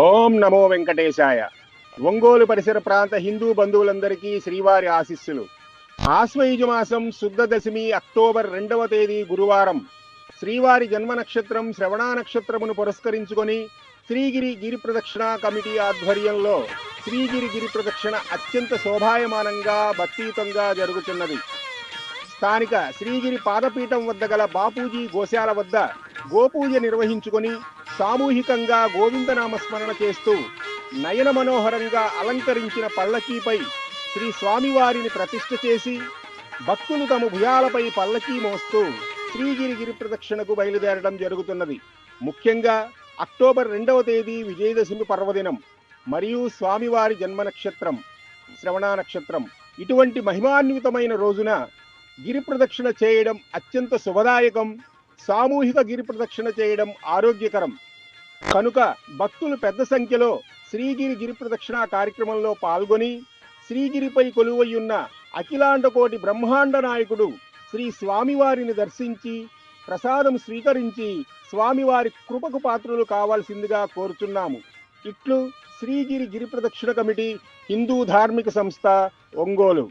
ఓం నమో వెంకటేశాయ. ఒంగోలు పరిసర ప్రాంత హిందూ బంధువులందరికీ శ్రీవారి ఆశీస్సులు. ఆశ్వయుజ మాసం శుద్ధ దశమి అక్టోబర్ రెండవ తేదీ గురువారం. శ్రీవారి జన్మ నక్షత్రం శ్రవణ నక్షత్రమును పురస్కరించుకొని శ్రీగిరి గిరి ప్రదక్షిణ కమిటీ ఆధ్వర్యంలో శ్రీగిరి గిరి ప్రదక్షిణ అత్యంత శోభాయమానంగా భక్తియుతంగా జరుగుతున్నది. స్థానిక శ్రీగిరి పాదపీఠం వద్ద గల బాపూజీ గోశాల వద్ద గోపూజ నిర్వహించుకొని సామూహికంగా గోవిందనామస్మరణ చేస్తూ నయన మనోహరంగా అలంకరించిన పల్లకీపై శ్రీ స్వామివారిని ప్రతిష్ఠ చేసి భక్తులు తమ భుజాలపై పల్లకీ మోస్తూ శ్రీగిరి గిరి ప్రదక్షిణకు బయలుదేరడం జరుగుతున్నది. ముఖ్యంగా అక్టోబర్ రెండవ తేదీ విజయదశమి పర్వదినం మరియు స్వామివారి జన్మ నక్షత్రం శ్రవణ నక్షత్రం. ఇటువంటి మహిమాన్వితమైన రోజున గిరి ప్రదక్షిణ చేయడం అత్యంత శుభదాయకం. సామూహిక గిరి ప్రదక్షిణ చేయడం ఆరోగ్యకరం. కనుక భక్తులు పెద్ద సంఖ్యలో శ్రీగిరి గిరి ప్రదక్షిణ కార్యక్రమంలో పాల్గొని శ్రీగిరిపై కొలువయ్యున్న అఖిలాండకోటి బ్రహ్మాండ నాయకుడు శ్రీ స్వామివారిని దర్శించి ప్రసాదం స్వీకరించి స్వామివారి కృపకు పాత్రలు కావాల్సిందిగా కోరుచున్నాము. ఇట్లు శ్రీగిరి గిరి ప్రదక్షిణ కమిటీ హిందూ ధార్మిక సంస్థ ఒంగోలు.